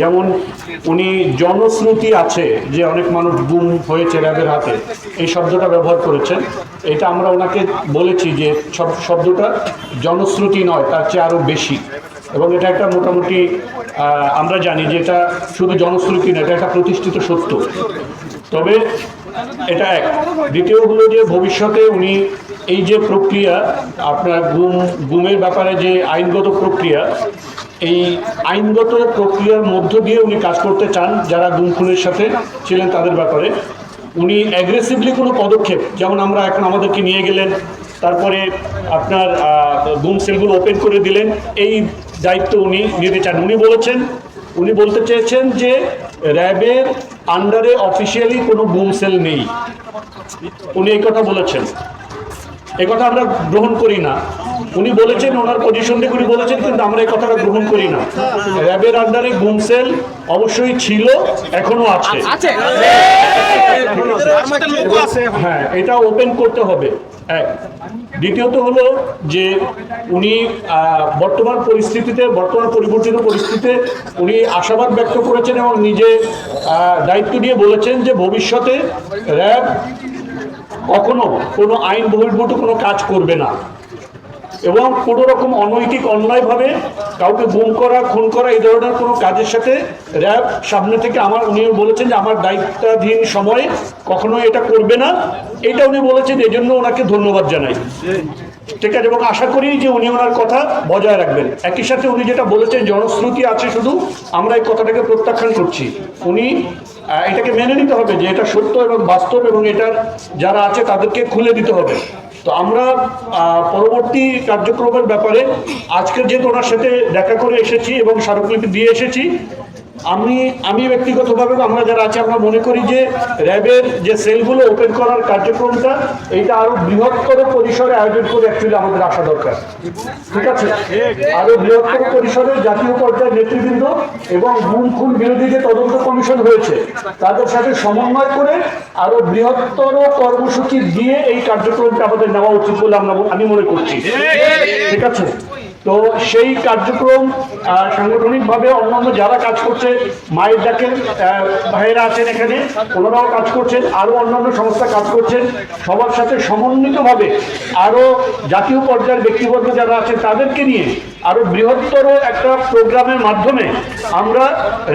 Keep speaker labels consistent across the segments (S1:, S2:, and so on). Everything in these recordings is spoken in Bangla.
S1: যেমন উনি জনশ্রুতি আছে যে অনেক মানুষ গুম হয়েছে র্যাবের হাতে, এই শব্দটা ব্যবহার করেছেন। এটা আমরা ওনাকে বলেছি যে সব শব্দটা জনশ্রুতি নয়, তার চেয়ে আরও বেশি। এবং এটা একটা মোটামুটি আমরা জানি যে এটা শুধু জনশ্রুতি নয়, এটা একটা প্রতিষ্ঠিত সত্য। তবে এটা এক। দ্বিতীয় হলো যে ভবিষ্যতে উনি এই যে প্রক্রিয়া, আপনার গুম, গুমের ব্যাপারে যে আইনগত প্রক্রিয়া এই আইনগত প্রক্রিয়ার মধ্য দিয়ে উনি কাজ করতে চান, যারা গুম খুনের সাথে ছিলেন তাদের ব্যাপারে। উনি অ্যাগ্রেসিভলি কোনো পদক্ষেপ, যেমন আমরা এখন আমাদেরকে নিয়ে গেলেন, তারপরে আপনার গুম সেলগুলো ওপেন করে দিলেন, এই দায়িত্ব উনি নিতে চান। উনি বলেছেন, উনি বলতে চেয়েছেন যে র্যাবের আন্ডারে অফিসিয়ালি কোনো গুম সেল নেই। উনি এই কথা বলেছেন। এই কথা আমরা গ্রহণ করি না। উনি বলেছেন ওনার পজিশন থেকে উনি বলেছেন কিন্তু আমরা এই কথাটা গ্রহণ করি না। র্যাবের আন্ডারে গুম সেল অবশ্যই ছিল এখনও আছে। হ্যাঁ এটা ওপেন করতে হবে। এক। দ্বিতীয়ত হলো যে উনি বর্তমান পরিস্থিতিতে বর্তমান পরিবর্তিত পরিস্থিতিতে উনি আশাবাদ ব্যক্ত করেছেন এবং নিজে দায়িত্ব নিয়ে বলেছেন যে ভবিষ্যতে র্যাব কখনো কোনো আইন বহির্ভূত কোনো কাজ করবে না। এবং কোনো রকম অনৈতিক, অন্যায়ভাবে কাউকে গুম করা, খুন করা, এই ধরনের কোনো কাজের সাথে র্যাব সামনে থেকে আমার, উনি বলেছেন যে আমার দায়িত্বাধীন সময়ে কখনো এটা করবে না। এটা উনি বলেছেন এই জন্য ওনাকে ধন্যবাদ জানাই। ঠিক আছে, এবং আশা করি যে উনি ওনার কথা বজায় রাখবেন। একই সাথে উনি যেটা বলেছেন, জনশ্রুতি আছে শুধু, আমরা এই কথাটাকে প্রত্যাখ্যান করছি। উনি এটাকে মেনে নিতে হবে যে এটা সত্য এবং বাস্তব এবং এটার যারা আছে তাদেরকে খুলে দিতে হবে। তো আমরা পরবর্তী কার্যক্রমের ব্যাপারে আজকে যেহেতু ওনার সাথে দেখা করে এসেছি এবং স্মারকলিপি দিয়ে এসেছি আমি আমি ব্যক্তিগতভাবে আমরা যারা আছে, আমরা মনে করি যে র্যাবের যে সেলগুলো ওপেন করার কার্যক্রমটা, এইটা আরও বৃহত্তর পরিসরে আয়োজন করে অ্যাকচুয়ালি আমাদের আসা দরকার। ঠিক আছে? আরও বৃহত্তর পরিসরে জাতীয় পর্যায়ের নেতৃবৃন্দ এবং গুম খুন বিরোধী যে তদন্ত কমিশন হয়েছে, তাদের সাথে সমন্বয় করে আরও বৃহত্তর কর্মসূচি দিয়ে এই কার্যক্রমটা আমাদের নেওয়া উচিত বলে আমরা আমি মনে করছি। ঠিক আছে? তো সেই কার্যক্রম সাংগঠনিকভাবে অন্যান্য যারা কাজ করছে, মায়ের ডাকে ভাইয়েরা আছেন এখানে, ওনারাও কাজ করছেন, আরও অন্যান্য সংস্থা কাজ করছেন। সবার সাথে সমন্বিতভাবে আরও জাতীয় পর্যায়ের ব্যক্তিবর্গ যারা আছেন, তাদেরকে নিয়ে আরও বৃহত্তর একটা প্রোগ্রামের মাধ্যমে আমরা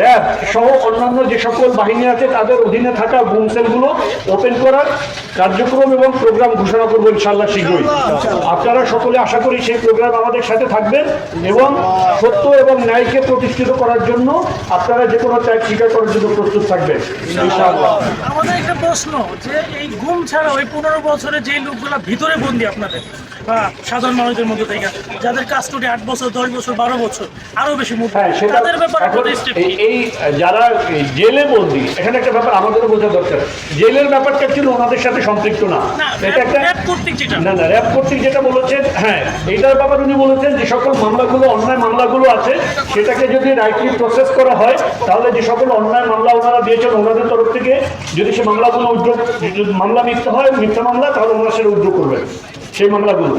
S1: র্যাব সহ অন্যান্য যে সকল বাহিনী আছে, তাদের অধীনে থাকা বুম সেলগুলো ওপেন করার কার্যক্রম এবং প্রোগ্রাম ঘোষণা করব ইনশাল্লাহ শীঘ্রই। আপনারা সকলে আশা করি সেই প্রোগ্রাম আমাদের সাথে থাকবেন এবং সত্য এবং ন্যায়কে প্রতিষ্ঠিত করার জন্য আপনারা যে কোনো ত্যাগ স্বীকার করার জন্য প্রস্তুত থাকবেন।
S2: আমাদের একটা প্রশ্ন যে এই গুম ছাড়া ওই পনেরো বছরে যে লোকগুলা ভিতরে বন্দি আপনাদের বা সাধারণ মানুষদের মধ্যে থেকে যাদের কাস্টডি আট বছর দশ বছর বারো বছর আরও বেশি মুভ
S1: হ্যাঁ
S2: তাদের ব্যাপারে
S1: এই- যারা জেলে বন্দি এখানে একটা ব্যাপার বোঝা দরকার। জেলের ব্যাপারটা ছিল ওনাদের সাথে সম্পৃক্ত না। এটা একটা
S2: র্যাব কর্তৃক যেটা।
S1: না না র্যাব কর্তৃক যেটা বলেছেন হ্যাঁ এইটার ব্যাপারে উনি বলেছেন যে সকল মামলাগুলো, অন্যায় মামলাগুলো আছে, সেটাকে যদি রাইটলি প্রসেস করা হয়, তাহলে যে সকল অন্যায় মামলা ওনারা দিয়েছেন ওনাদের তরফ থেকে, যদি সে মামলাগুলো উদ্যোগ মামলা মিথ্যা হয়, মিথ্যা মামলা, তাহলে ওনারা সেটা উদ্যোগ করবেন। সেই মামলাগুলো।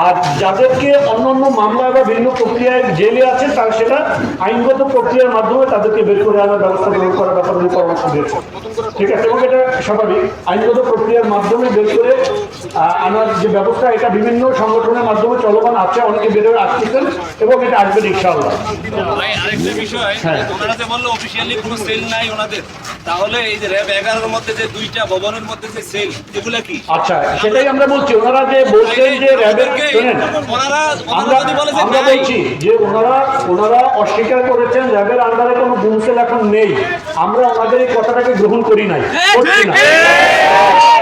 S1: আর যাদেরকে অন্য অন্য মামলা বা বিভিন্ন প্রক্রিয়ায় জেলে আছে তার সেটা আইনগত প্রক্রিয়ার মাধ্যমে তাদেরকে বের করে আনার ব্যবস্থা গ্রহণ করার ব্যাপারে উনি পরামর্শ দিয়েছেন ঠিক আছে এবং এটা স্বাভাবিক। আইনগত প্রক্রিয়ার মাধ্যমে বের করে আনার যে ব্যবস্থা এটা বিভিন্ন সংগঠনের মাধ্যমে চলমান আছে অনেকে বেরোয় আসতেছেন এবং এটা আসবে ইনশাআল্লাহ।
S3: ভাই আরেকটা বিষয়
S1: হ্যাঁ।
S3: ওনারা যে বলল অফিসিয়ালি কোনো সেল নাই ওনাদের। তাহলে এই যে র্যাব এগারোর মধ্যে যে দুইটা ভবনের মধ্যে যে সেল এগুলা কি?
S1: আচ্ছা সেটাই আমরা বলছি। ওনারা যে বলছেন যে র্যাবের
S3: ওনারা
S1: আমরা বলছি যে ওনারা ওনারা অস্বীকার করেছেন র্যাবের আন্ডারে কোনো বুমসেল এখন নেই। আমরা ওনাদের এই কথাটাকে গ্রহণ করি নাই। করছি না।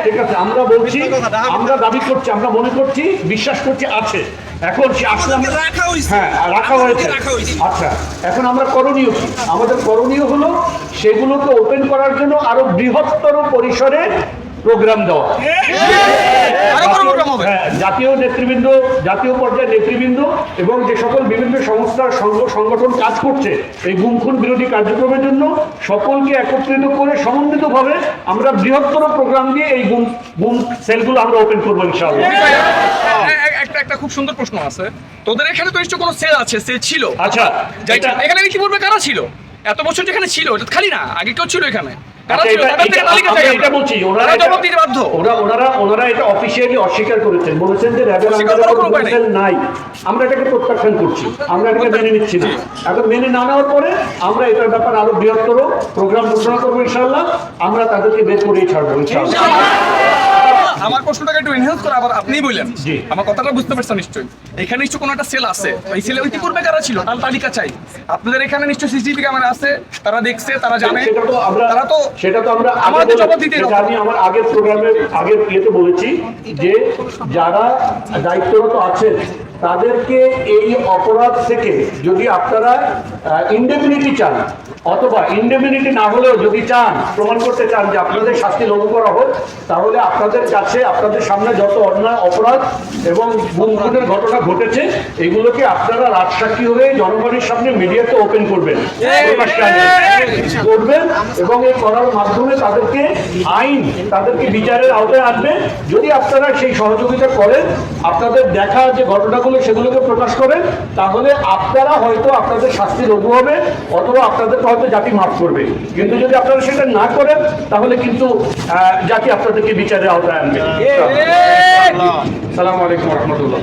S1: ঠিক আছে আমরা বলছি আমরা দাবি করছি আমরা মনে করছি বিশ্বাস করছি আছে। এখন
S3: রাখা হয়েছে।
S1: হ্যাঁ রাখা হয়েছে
S3: রাখা হয়েছে।
S1: আচ্ছা এখন আমরা করণীয় কি আমাদের করণীয় হলো সেগুলোকে ওপেন করার জন্য আরও বৃহত্তর পরিসরে প্রোগ্রাম দেওয়া
S4: আরও বড় প্রোগ্রাম হবে
S1: হ্যাঁ, জাতীয় নেতৃবৃন্দ জাতীয় পর্যায়ের নেতৃবৃন্দ এবং যে সকল বিভিন্ন সংস্থার সংঘ সংগঠন কাজ করছে এই গুম খুন বিরোধী কার্যক্রমের জন্য সকলকে একত্রিত করে সমন্বিতভাবে আমরা বৃহত্তর প্রোগ্রাম দিয়ে এই গুম গুম সেলগুলো আমরা ওপেন করব ইনশাআল্লাহ।
S4: একটা একটা খুব সুন্দর প্রশ্ন আছে। তোদের এখানে তো নিশ্চয় কোনো সেল আছে সেল ছিল।
S1: আচ্ছা
S4: এখানে ইতিপূর্বে কারা ছিল? এত বছর যেখানে ছিল এটা খালি না আগে কেউ ছিল এখানে।
S1: এটা-। বলছি, ওনারা
S4: বাধ্য।
S1: ওরা ওনারা ওনারা এটা অফিসিয়ালি অস্বীকার করেছেন। বলেছেন যে র্যাবের আন্ডারে
S4: নেই।
S1: আমরা এটাকে প্রত্যাখ্যান করছি। আমরা এটাকে মেনে নিচ্ছি না। এখন মেনে না নেওয়ার পরে আমরা এটার ব্যাপারে আরও বৃহত্তর প্রোগ্রাম ঘোষণা করব ইনশাল্লাহ আমরা তাদেরকে বের করেই ছাড়বো ইনশাল্লাহ
S4: আমার প্রশ্নটাকে একটু এনহ্যান্স করে আবার আপনিই বললেন।
S1: জি।
S4: আমার কথাটা বুঝতে পারছেন নিশ্চয়ই। এখানে নিশ্চয় কোনো একটা সেল আছে। এই সেলে ইতিপূর্বে কারা ছিল? তার তালিকা চাই। আপনাদের এখানে নিশ্চয় সিসিটিভি ক্যামেরা আছে। তারা দেখছে তারা জানে।
S1: সেটা তো আমরা
S4: তারা তো
S1: সেটা তো আমরা আগে
S4: আমাদের জবাব দিতে
S1: সেটা আমি আমার আগের প্রোগ্রামে আগের ইয়েতে বলেছি যে যারা দায়িত্বরত আছেন তাদেরকে এই অপরাধ থেকে যদি আপনারা ইন্ডেমিনিটি চান অথবা ইন্ডেমিনিটি না হলেও যদি চান প্রমাণ করতে চান যে আপনাদের শাস্তি লঘু করা হোক তাহলে আপনাদের কাছে আপনাদের সামনে যত অন্যায় অপরাধ এবং খুনের ঘটনা ঘটেছে এগুলোকে আপনারা রাজসাক্ষী হয়ে জনগণের সামনে মিডিয়াতে ওপেন করবেন। করবেন এবং এই করার মাধ্যমে তাদেরকে আইন তাদেরকে বিচারের আওতায় আনবে যদি আপনারা সেই সহযোগিতা করেন আপনাদের দেখা যে ঘটনাগুলো সেগুলোকে প্রকাশ করেন তাহলে আপনারা হয়তো আপনাদের শাস্তি লঘু হবে অথবা আপনাদেরকে হয়তো জাতি মাফ করবে। কিন্তু যদি আপনারা সেটা না করেন তাহলে কিন্তু আহ, জাতি আপনাদেরকে বিচারের আওতায় আনবে। সালাম আলাইকুম। রহমতুল্লাহ।